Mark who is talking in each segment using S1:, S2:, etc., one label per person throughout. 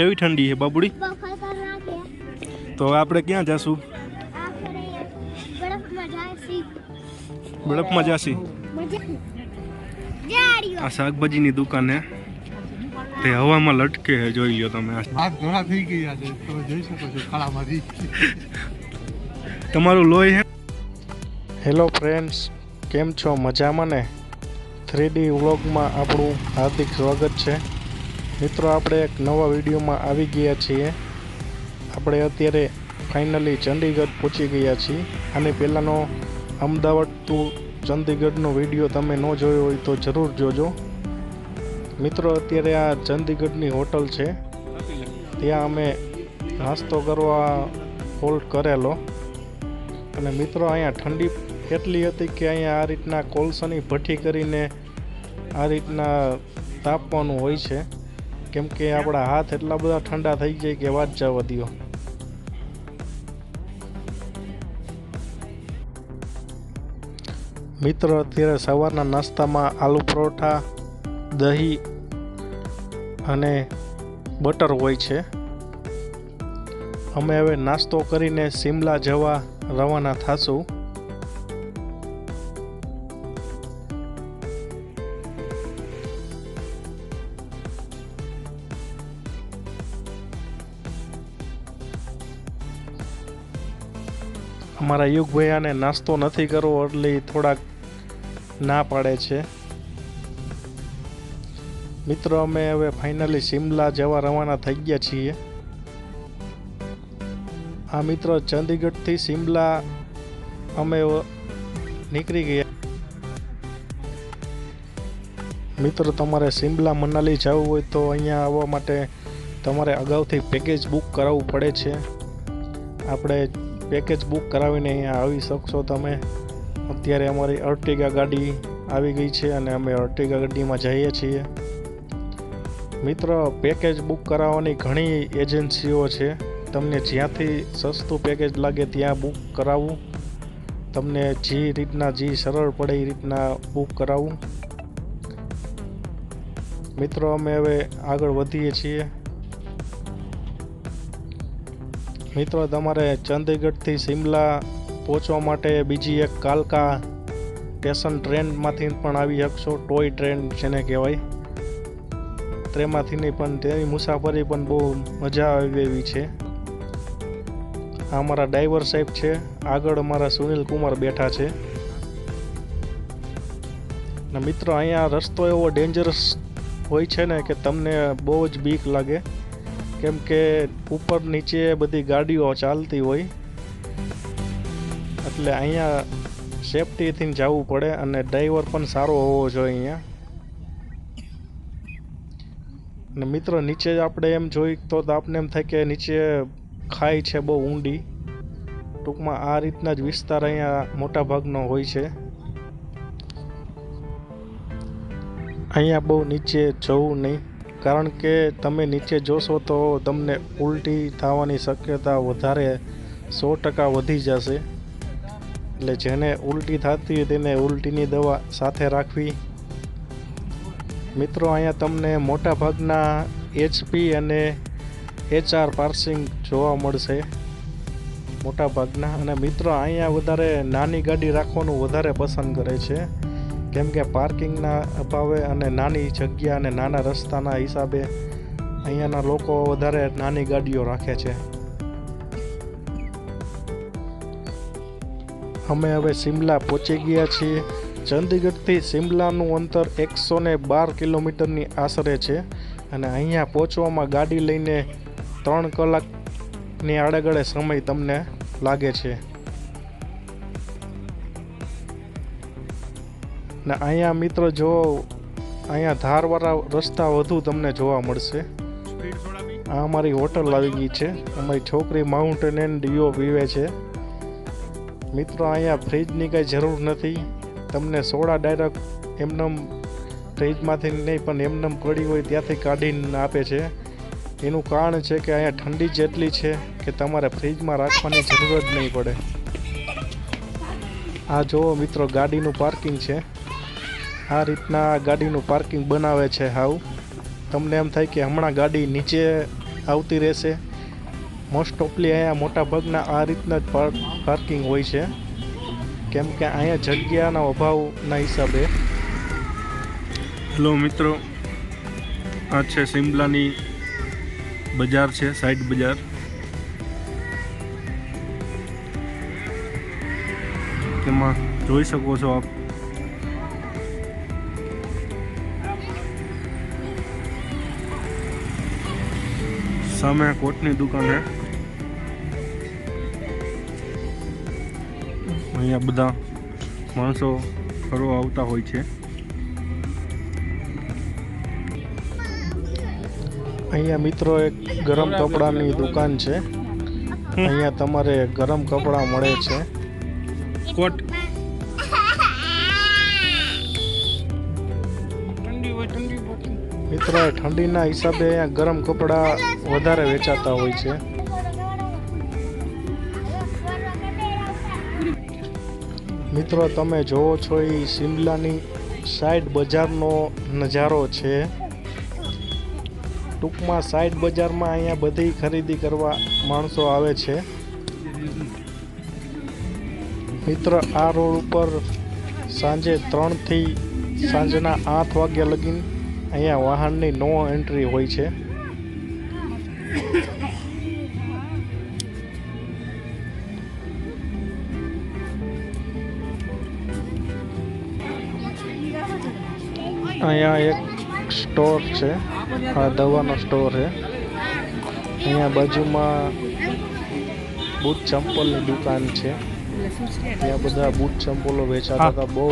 S1: કેવી ઠંડી છે બાબુડી?
S2: છે
S1: તો હવે આપણે ક્યાં જશું?
S2: બરફમાં
S1: જાશી. આ શાકભાજીની દુકાને. તે હવામાં લટકે છે જોઈ લ્યો તમે.
S3: ઘણા થઈ ગયા છે તમે જોઈ શકો છો ખાડામાંથી.
S1: તમારું લોહી હે? હેલો ફ્રેન્ડ્સ કેમ છો? મજામાં ને? થ્રીડી વ્લોગમાં આપણું હાર્દિક સ્વાગત છે. મિત્રો, આપણે એક નવા વિડીયોમાં આવી ગયા છીએ. આપણે અત્યારે ફાઇનલી ચંડીગઢ પહોંચી ગયા છીએ. અને પહેલાંનો અમદાવાદ ટુ ચંદીગઢનો વીડિયો તમે ન જોયો હોય તો જરૂર જોજો. મિત્રો, અત્યારે આ ચંદીગઢની હોટલ છે. ત્યાં અમે નાસ્તો કરવા હોલ્ડ કરેલો. અને મિત્રો, અહીંયા ઠંડી એટલી હતી કે અહીંયા આ રીતના કોલસાની ભઠ્ઠી કરીને આ રીતના તાપવાનું હોય છે. કેમ કે આપણા હાથ એટલા બધા ઠંડા થઈ જાય કે વાત જવા દ્યો મિત્રો, અત્યારે સવારના નાસ્તામાં આલુ પરોઠા, દહીં અને બટર હોય છે. અમે હવે નાસ્તો કરીને સિમલા જવા રવાના થાશું. અમારા યુગભૈયાને નાસ્તો નથી કરવો એટલે થોડાક ના પાડે છે. મિત્રો, અમે હવે ફાઇનલી શિમલા જવા રવાના થઈ ગયા છીએ. આ મિત્રો, ચંદીગઢથી શિમલા અમે નીકળી ગયા. મિત્રો, તમારે શિમલા મનાલી જવું હોય તો અહીંયા આવવા માટે તમારે અગાઉથી પેકેજ બુક કરાવવું પડે છે. આપણે પેકેજ બુક કરાવીને અહીંયા આવી શકશો તમે. અત્યારે અમારી અર્ટિગા ગાડી આવી ગઈ છે અને અમે અર્ટિગા ગાડીમાં જઈએ છીએ. મિત્ર પેકેજ બુક કરાવવાની ઘણી એજન્સીઓ છે. તમને જ્યાંથી સસ્તું પેકેજ લાગે ત્યાં બુક કરાવવું તમને જે રીતના, જે સરળ પડે એ રીતના બુક કરાવવું મિત્રો, અમે હવે આગળ વધીએ છીએ. મિત્રો, તમારે ચંદીગઢથી સિમલા પહોંચવા માટે બીજી એક કાલકા સ્ટેશન ટ્રેનમાંથી પણ આવી શકશો. ટોય ટ્રેન જેને કહેવાય. તેમાંથીની પણ તેની મુસાફરી પણ બહુ મજા આવી એવી છે. આ અમારા ડ્રાઈવર સાહેબ છે. આગળ અમારા સુનિલ કુમાર બેઠા છે. ને મિત્રો, અહીંયા રસ્તો એવો ડેન્જરસ હોય છે ને કે તમને બહુ જ બીક લાગે. કેમ કે ઉપર નીચે બધી ગાડીઓ ચાલતી હોય. એટલે અહીંયા સેફટીથી જવું પડે અને ડ્રાઈવર પણ સારો હોવો જોઈએ અહીંયા. ને મિત્રો, નીચે આપણે એમ જોઈ તો આપને એમ થાય કે નીચે ખાઈ છે બહુ ઊંડી. ટૂંકમાં આ રીતના જ વિસ્તાર અહીંયા મોટા ભાગનો હોય છે. અહીંયા બહુ નીચે જવું નહીં. કારણ કે તમે નીચે જોશો તો તમને ઉલટી થવાની શક્યતા વધારે સો ટકા વધી જશે. એટલે જેને ઉલટી થતી હોય તેને ઉલટીની દવા સાથે રાખવી. મિત્રો, અહીંયા તમને મોટા ભાગના એચપી અને એચઆર પાર્સિંગ જોવા મળશે. મોટાભાગના. અને મિત્રો, અહીંયા વધારે નાની ગાડી રાખવાનું વધારે પસંદ કરે છે. કેમ કે પાર્કિંગના અભાવે અને નાની જગ્યા અને નાના રસ્તાના હિસાબે અહીંયાના લોકો વધારે નાની ગાડીઓ રાખે છે. અમે હવે શિમલા પહોંચી ગયા છીએ. ચંદીગઢથી શિમલાનું અંતર એકસો ને બાર કિલોમીટરની આશરે છે અને અહીંયા પહોંચવામાં ગાડી લઈને ત્રણ કલાકની આડેગળે સમય તમને લાગે છે. ને અહીંયા મિત્રો જો, અહીંયા ધારવાળા રસ્તા વધુ તમને જોવા મળશે. આ અમારી હોટલ આવી ગઈ છે. અમારી છોકરી માઉન્ટેન એન્ડ ડીઓ પીવે છે. મિત્રો, અહીંયા ફ્રીજની કાંઈ જરૂર નથી. તમને સોડા ડાયરેક્ટ એમનેમ ફ્રીજમાંથી નહીં, પણ એમનેમ પડી હોય ત્યાંથી કાઢીને આપે છે. એનું કારણ છે કે અહીંયા ઠંડી જેટલી છે કે તમારે ફ્રીજમાં રાખવાની જરૂર જ નહીં પડે. આ જુઓ મિત્રો, ગાડીનું પાર્કિંગ છે. આ રીતના ગાડીનું પાર્કિંગ બનાવે છે હાવ. તમને એમ થાય કે હમણાં ગાડી નીચે આવતી રહેશે. મોસ્ટ ઓફલી અહીંયા મોટા ભાગના આ રીતના જ પાર્ક, પાર્કિંગ હોય છે. કેમ કે અહીંયા જગ્યાના અભાવના હિસાબે. હેલો મિત્રો, આ છે સિમલાની બજાર છે સાઈડ બજાર. તેમાં જોઈ શકો છો આપ સામે કોટની દુકાન છે અહીંયા બધા માણસો ફરવા આવતા હોય છે. અહીંયા મિત્રો એક ગરમ કપડાની દુકાન છે. અહીંયા તમારે ગરમ કપડાં મળે છે. કોટ મિત્રો, ઠંડીના હિસાબે અહીંયા ગરમ કપડાં વધારે વેચાતા હોય છે. મિત્રો, તમે જોવો છો એ શિમલાની સાઈડ બજારનો નજારો છે. ટૂંકમાં સાઈડ બજારમાં અહીંયા બધી ખરીદી કરવા માણસો આવે છે. મિત્ર, આ રોડ ઉપર સાંજે ત્રણથી સાંજના આઠ વાગ્યા લગીન અહીંયા વાહનની નો એન્ટ્રી હોય છે. અહીંયા એક સ્ટોર છે. આ દવાનો સ્ટોર છે. અહીંયા બાજુમાં બૂટ ચંપલની દુકાન છે. ત્યાં બધા બૂટ ચંપલો વેચાતા હતા. બહુ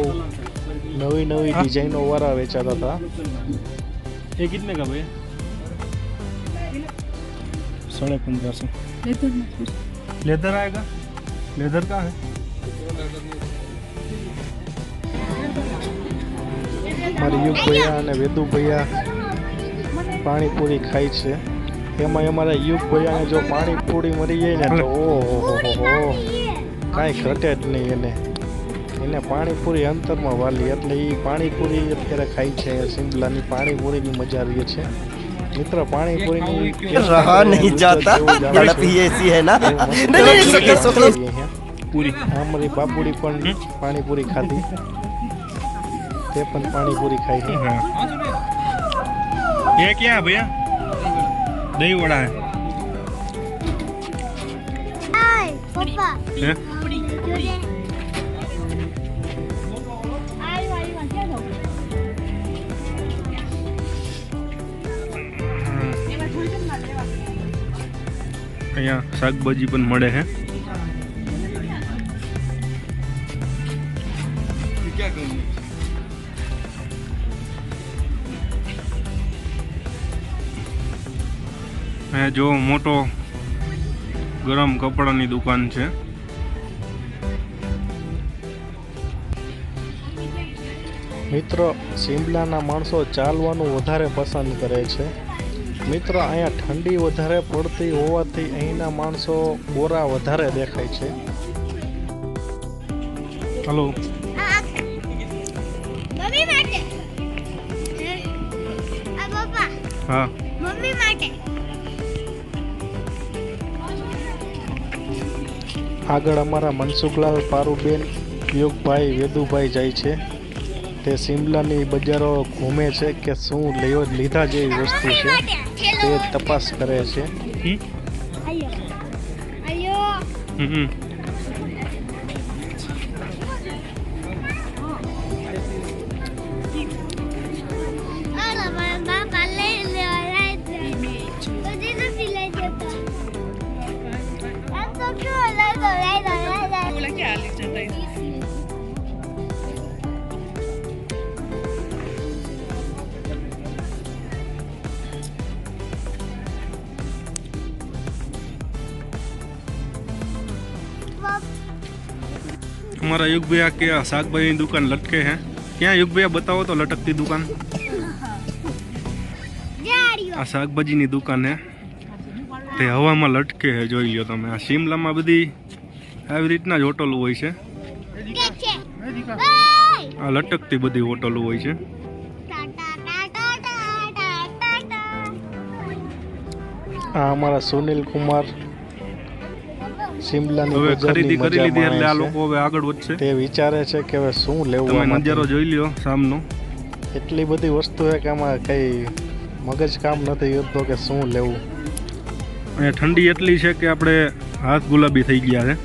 S1: નવી નવી ડિઝાઇનો વાળા વેચાતા હતા ये कितने का भैया साढ़े पंद्रह सौ लेदर आएगा लेदर का है મારી યુગ ભૈયા અને વેદુ ભૈયા પાણીપુરી ખાય છે એમાં અમારા યુગ ભૈયાને જો પાણીપુરી મરી જાય ને તો ઓહો હો હો કાંઈ ઘટે જ નહીં એને એને પાણીપુરી અંતરમાં વાલી એટલે એ પાણીપુરી અત્યારે ખાય છે સિમલાની પાણીપુરીની મજા રહી છે. મિત્ર પાણીપુરીની
S4: રહા નહીં જાતા. ઝડપી એસી હે ના.
S1: પૂરી. અમારી બાપુડી પણ પાણીપુરી ખાધી. તે પણ પાણીપુરી ખાઈ છે.
S5: એ ક્યાં ભૈયા? દહીં વડા
S2: હે? પપ્પા
S5: અહીંયા શાકભાજી પણ મળે અહીંયા જો મોટો ગરમ કપડાની દુકાન છે.
S1: મિત્રો, શિમલાના માણસો ચાલવાનું વધારે પસંદ કરે છે. મિત્રો અહીંયા ઠંડી વધારે પડતી હોવાથી અહીંના માણસો ગોરા વધારે દેખાય છે. હલો.
S2: હે? આ પપ્પા.
S5: હા.
S2: મમ્મી માટે.
S1: આગળ અમારા મનસુખલાલ પારુબેન યોગભાઈ વેદુભાઈ જાય છે. તે શિમલાની બજારો ઘૂમે છે કે શું લેવો લીધા જેવી વસ્તુ છે તે તપાસ કરે છે.
S5: હમ?
S2: અમારા યુગ ભૈયા કે શાકભાજીની દુકાન લટકે હે? ક્યાં યુગ ભૈયા બતાવો તો
S5: લટકતી
S2: દુકાન.
S5: આ શાકભાજીની દુકાન હે. તે હવામાં લટકે હે જોઈ લો તમે. આ શિમલામાં બધી આવી રીતના જ હોટલો હોય છે. આ લટકતી બધી હોટલો હોય છે.
S1: આ અમારા સુનિલ કુમાર શિમલાની
S5: હવે ખરીદી કરી લીધી એટલે આ લોકો હવે આગળ વધશે.
S1: તે વિચારે છે કે હવે શું લેવું
S5: તમે નજારો જોઈ લ્યો સામનો.
S1: એટલી બધી વસ્તુ છે કે આમાં કઈ મગજ કામ નથી કરતો કે શું લેવું.
S5: અને ઠંડી એટલી છે કે આપણે હાથ ગુલાબી થઈ ગયા છે.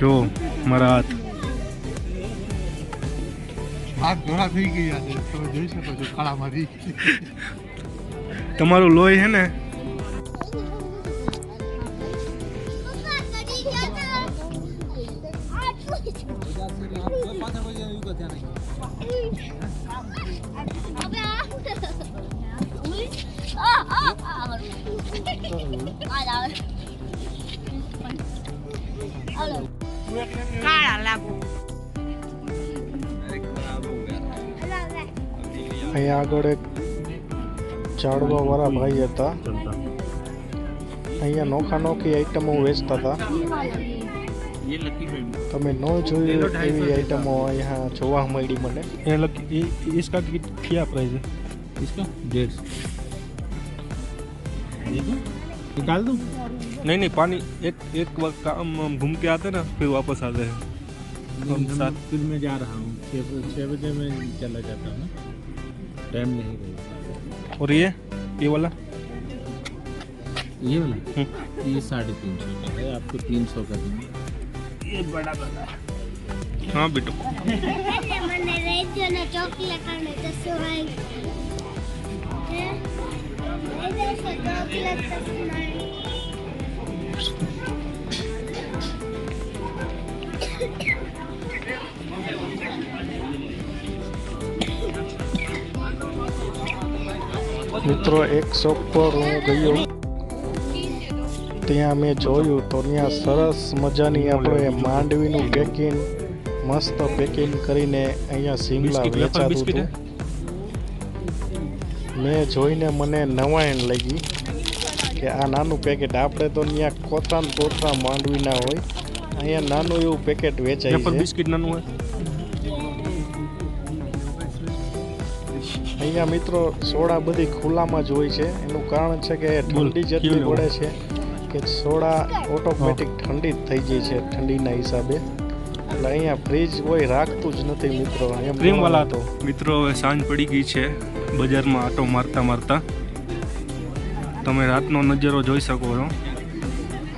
S5: જો મારા હાથ.
S3: થઈ ગયા છે. તમે જોઈ શકો છો ખાડામાંથી
S5: તમારું લોહી છે ને
S6: કાળા લાગુ
S1: અહીંયા આગળ એક ઝાડવા વાળા ભાઈ હતા અહીંયા નોખા નોખી આઈટમો વેચતા હતા તમે ન જોયું એવી આઈટમો અહીંયા જોવા મળી મને
S5: ये लग ये इसका कि- क्या प्राइस है
S7: इसका डेढ़ सौ निकाल दूँ?
S5: नहीं नहीं पानी एक एक वक्त काम हम घूम के आते ना फिर वापस आते हैं। तो हम साथ
S7: फिर मैं जा रहा हूँ। छः बजे में चला जाता हूँ टाइम नहीं रहेगा
S5: और ये? ये वाला?
S7: ये वाला? हम्म। ये साढ़े तीन सौ का है आपको तीन सौ का देंगे।
S2: ये बड़ा बड़ा हाँ। बेटो।
S1: મિત્રો એક શોપ પર હું ગયો. ત્યાં મેં જોયું તો ત્યાં સરસ મજાની આપણે માંડવીનું પેકિંગ મસ્ત પેકિંગ કરીને અહીંયા સિમલા
S5: બિસ્કિટ
S1: વેચાતું હતું. મેં જોઈને મને નવાયણ લાગી કે આ નાનું પેકેટ આપણે તો ત્યાં કોતરા ને કોતરા માંડવીના હોય. અહીંયા નાનું એવું પેકેટ વેચાય છે.
S5: બિસ્કિટ નાનું હોય?
S1: અહીંયા મિત્રો સોડા બધી ખુલ્લામાં જ હોય છે. એનું કારણ છે કે ઠંડી જેટલી પડે છે કે સોડા ઓટોમેટિક ઠંડી જ થઈ જાય છે ઠંડીના હિસાબે. એટલે અહીંયા ફ્રીજ કોઈ રાખતું જ નથી મિત્રો. એમ
S5: વાલા
S1: તો.
S5: મિત્રો હવે સાંજ પડી ગઈ છે. બજારમાં આટો મારતા મારતા તમે રાતનો નજારો જોઈ શકો છો.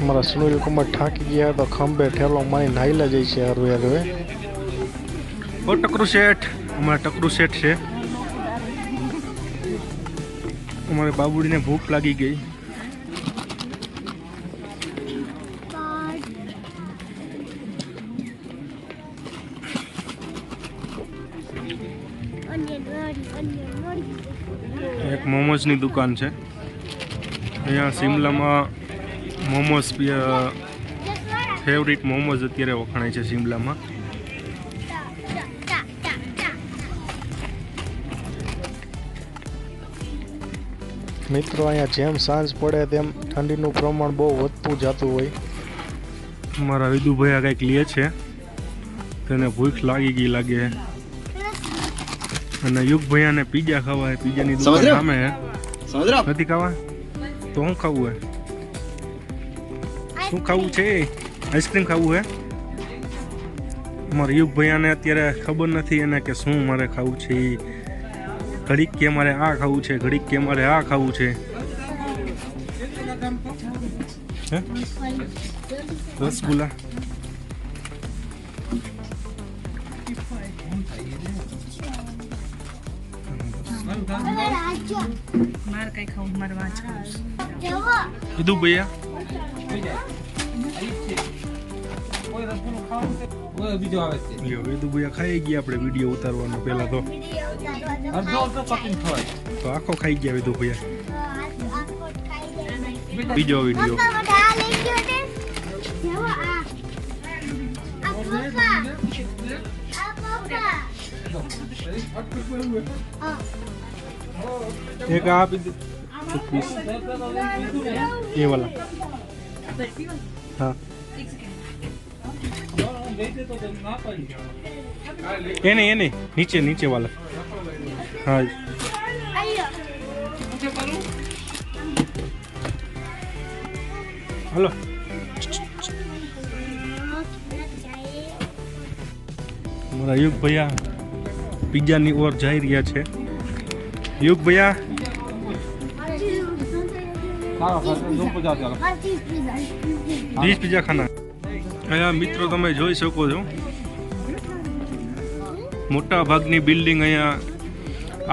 S1: અમારા સુનિલ કુમાર થાકી ગયા તો ખંભે ઠેલો મારી નાઈલા જાય છે હરવે હરવે
S5: ઓ ટકરુ શેઠ અમારા ટકરુ શેઠ છે. અમારે બાબુડીને ભૂખ લાગી ગઈ. મોમોઝની દુકાન છે. અહીંયા સિમલામાં મોમોઝ ફેવરિટ મોમોઝ અત્યારે વખણાય છે સિમલામાં.
S1: મિત્રો અહીંયા જેમ સાંજ પડે તેમ ઠંડીનું પ્રમાણ બહુ વધતું જતું હોય.
S5: મારા વિદુભાઈ આ કંઈક લે છે. તેને ભૂખ લાગી ગઈ લાગે. અને યુગ ભૈયા ને પીઝા ખાવા હે પીઝા
S4: ની દુકાન
S5: સામે હે. નથી ખાવા? તો હું ખાવું હે? શું ખાવું છે? આઈસ્ક્રીમ ખાવું હે? મારા યુગ ભૈયાને અત્યારે ખબર નથી એને કે શું મારે ખાવું છે. ઘડીક કે મારે આ ખાવું છે ઘડીક કે મારે આ ખાવું છે. રસગુલ્લા?
S6: મારે કઈ ખાવું મારે વાંચ
S5: કીધું ભૈયા?
S7: બીજો આવે છે
S5: લ્યો ભૈયા ખાઈ ગયા આપણે વીડિયો ઉતારવાનો પહેલા તો. આખો ખાઈ ગયા વિદુ ભૈયા. બીજો વીડિયો. આ आप ये એક हाँ। એ नहीं હા એને એને નીચે वाला। हाँ। હા હલો મારા યુગ ભૈયા પિઝાની ઓર જઈ રહ્યા છે. યુગ ભૈયા. વીસ પિઝા ખાના. અહીંયા મિત્રો તમે જોઈ શકો છો. મોટા ભાગની બિલ્ડિંગ અહીંયા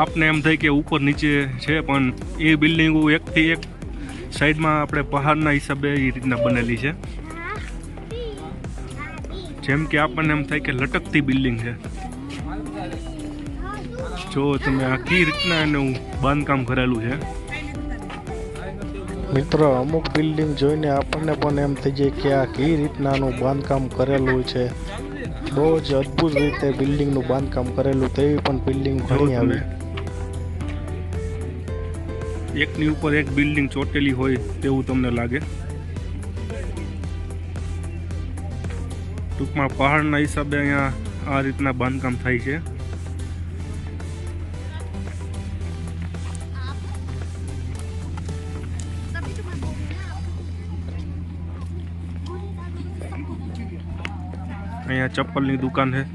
S5: આપને એમ થાય કે ઉપર નીચે છે પણ એ બિલ્ડિંગો એકથી એક સાઈડમાં આપણે પહાડના હિસાબે એ રીતના બનેલી છે. જેમ કે આપણને એમ થાય કે લટકતી બિલ્ડિંગ છે. જો તમે આખી રીતના એનું બાંધકામ કરેલું છે.
S1: મિત્રો અમુક બિલ્ડિંગ જોઈને આપણને પણ એમ થઈ જાય કે આ કઈ રીતનાનું બાંધકામ કરેલું છે. બહુ જ અદ્ભુત રીતે બિલ્ડિંગનું બાંધકામ કરેલું તેવી પણ બિલ્ડિંગ ઘણી આવે.
S5: એકની ઉપર એક બિલ્ડિંગ ચોટેલી હોય તેવું તમને લાગે. ટૂંકમાં પહાડના હિસાબે અહીંયા આ રીતના બાંધકામ થાય છે. અહીંયા ચપ્પલની દુકાન છે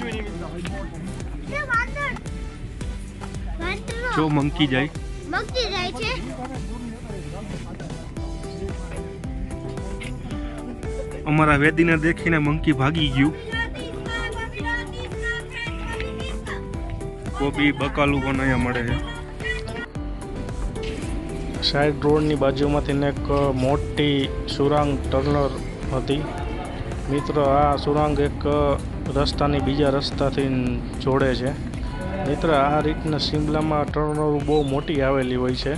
S2: છે
S5: જો મંકી જાય.
S2: મંકી જાય છે.
S5: અમારા વેદીને દેખીને મંકી ભાગી ગયું. કોબી બકાલું પણ અહીંયા મળે છે.
S1: સાઈડ રોડની બાજુમાંથી એક મોટી સુરાંગ ટર્નર હતી. મિત્રો આ સુરાંગ એક રસ્તાની બીજા રસ્તાથી જોડે છે. મિત્ર, આ રીતના શિમલામાં ટર્નરો બહુ મોટી આવેલી હોય છે.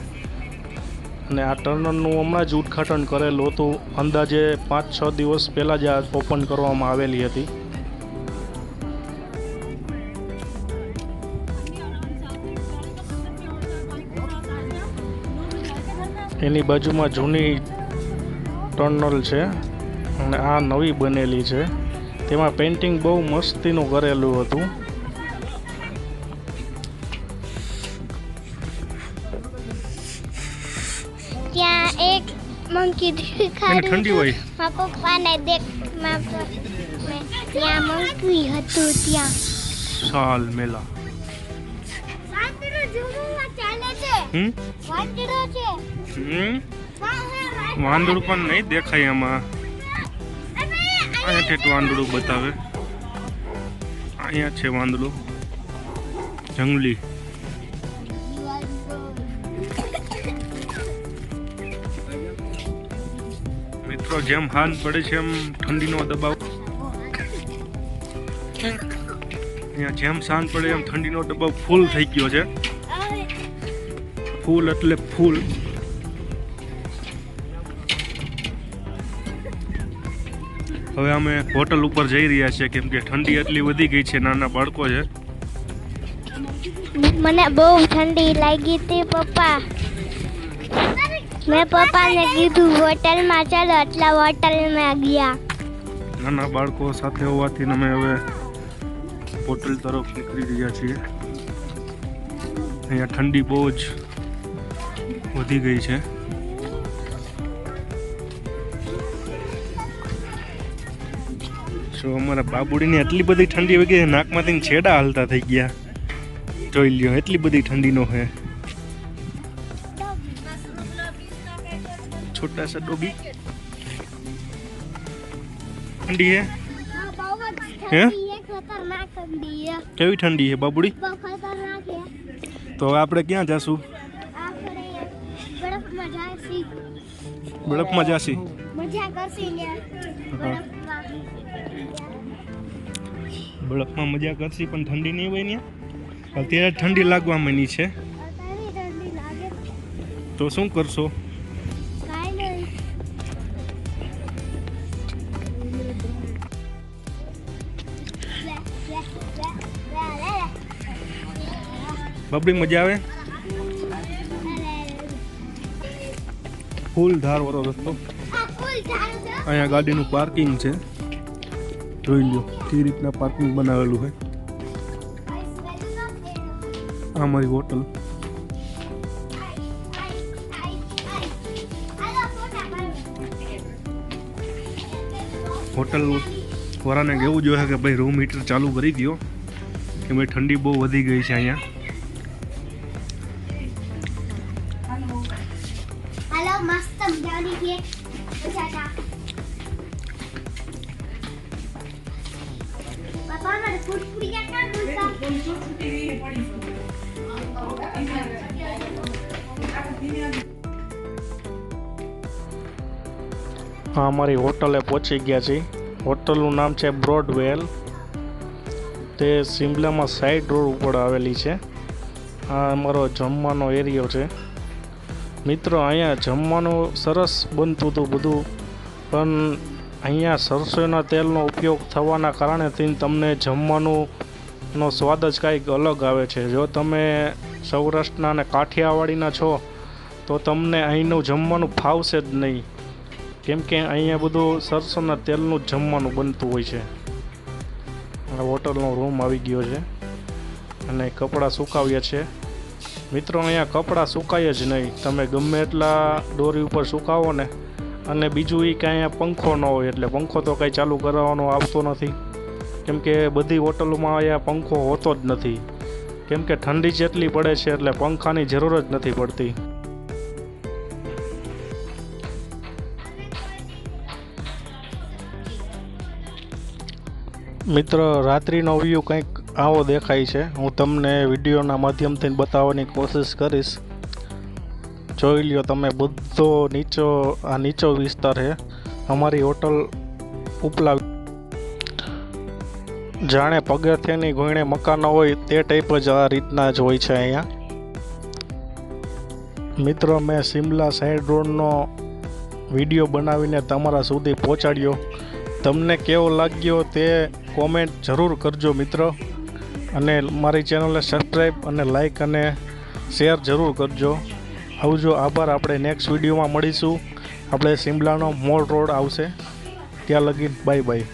S1: અને આ ટર્નરનું હમણાં જ ઉદ્ઘાટન કરેલું હતું. અંદાજે પાંચ છ દિવસ પહેલાં જ આ ઓપન કરવામાં આવેલી હતી. એની બાજુમાં જૂની ટર્નલ છે અને આ નવી બનેલી છે. તેમાં પેઇન્ટિંગ બહુ મસ્તીનું કરેલું હતું.
S2: મંકી
S5: એને
S2: દેખાડ્યું
S5: ઠંડી હોય.
S2: મારા પપ્પાને દેખ મારા ત્યાં મંકી હતું ત્યાં.
S5: સાલ મેલા. વાંદળું પણ નહીં દેખાય આમાં.
S2: અને
S5: અહીંયા ઠેઠ વાંદળું બતાવે. અહીંયા છે વાંદળું જંગલી. જેમ હાન પડે છે એમ ઠંડીનો દબાવ. અહીંયા જેમ શાંત પડે એમ ઠંડીનો દબાવ ફૂલ થઈ ગયો છે. ફૂલ એટલે ફૂલ. હવે અમે હોટલ ઉપર જઈ રહ્યા છીએ કેમ કે ઠંડી એટલી વધી ગઈ છે, નાના બાળકો છે.
S2: મને બહુ ઠંડી લાગી હતી, પપ્પા. મેં પપ્પાને કીધું, હોટલમાં ચાલો. એટલા હોટલમાં ગયા.
S5: નાના બાળકો સાથે હોવાથી અમે હવે હોટલ તરફ નીકળી રહ્યા છીએ. અહીંયા ઠંડી બહુ જ વધી ગઈ છે. જો અમારા બાબુડીને એટલી બધી ઠંડી વગી નાકમાંથી છેડા હાલતા થઈ ગયા. જોઈ લ્યો, એટલી બધી ઠંડીનો છે છોટા सा डोगी ઠંડી હે? હે?
S2: ખતરનાક ઠંડી છે
S5: કેવી ઠંડી છે બાબુડી? તો હવે આપણે ક્યાં જાશું?
S2: બરફમાં
S5: જાશી
S2: મજા કરશી ને? બરફમાં.
S5: મજા કરશી પણ ઠંડી નહીં હોય ને અત્યારે ઠંડી લાગવા માંડી છે. તો શું કરશો? બબડી મજા આવે? ફૂલ ધારવાળો રસ્તો. અહીંયા ગાડીનું પાર્કિંગ છે. જોઈ લો કઈ રીતના પાર્કિંગ બનાવેલું છે આ મારી હોટલ. હોટલ વાળાને કેવું જોઈએ કે ભાઈ રૂમ હીટર ચાલુ કરી દો કે ભાઈ ઠંડી બહુ વધી ગઈ છે અહીંયા.
S1: હા અમારી હોટલે પહોંચી ગયા છીએ હોટલનું નામ છે બ્રોડવેલ. તે સિમલામાં સાઈડ રોડ ઉપર આવેલી છે. આ અમારો જમવાનો એરિયો છે. મિત્રો, અહીંયા જમવાનું સરસ બનતું હતું બધું. પણ અહીંયા સરસોના તેલનો ઉપયોગ થવાના કારણેથી તમને જમવાનું નો સ્વાદ જ કાંઈક અલગ આવે છે. જો તમે સૌરાષ્ટ્રના અને કાઠિયાવાડીના છો, તો તમને અહીંનું જમવાનું ફાવશે જ નહીં. કેમ કે અહીંયા બધું સરસોના તેલનું જ જમવાનું બનતું હોય છે. આ હોટલનો રૂમ આવી ગયો છે અને કપડાં સુકાવ્યા છે. મિત્રો, અહીંયા કપડાં સુકાય જ નહીં. તમે ગમે એટલા દોરી ઉપર સુકાવો ને, અને બીજું એ કાંઈ અહીંયા પંખો ન હોય, એટલે પંખો તો કાંઈ ચાલુ કરવાનો આવતો નથી. કેમ કે બધી હોટલોમાં અહીંયા પંખો હોતો જ નથી. કેમ કે ઠંડી જેટલી પડે છે, એટલે પંખાની જરૂર જ નથી પડતી. મિત્ર, રાત્રિનો વ્યૂ કંઈક આવો દેખાય છે. હું તમને વિડીયોના માધ્યમથી બતાવવાની કોશિશ કરીશ. જોઈ લ્યો તમે, બધો નીચો, આ નીચો વિસ્તાર છે. અમારી હોટલ ઉપલા જાણે પગથિયાની ગુણે મકાનો હોય તે ટાઈપ જ આ રીતના જ હોય છે અહીંયા. મિત્રો, મેં સિમલા સાઈડ રોડનો વીડિયો બનાવીને તમારા સુધી પહોંચાડ્યો. તમને કેવો લાગ્યો તે કોમેન્ટ જરૂર કરજો, મિત્રો. અને મારી ચેનલને સબસ્ક્રાઈબ અને લાઇક અને શેર જરૂર કરજો. આવજો આભાર, આપણે નેક્સ્ટ વિડીયોમાં મળીશું. આપણે સિમલાનો મોલ રોડ આવશે. ત્યાં લગી બાય બાય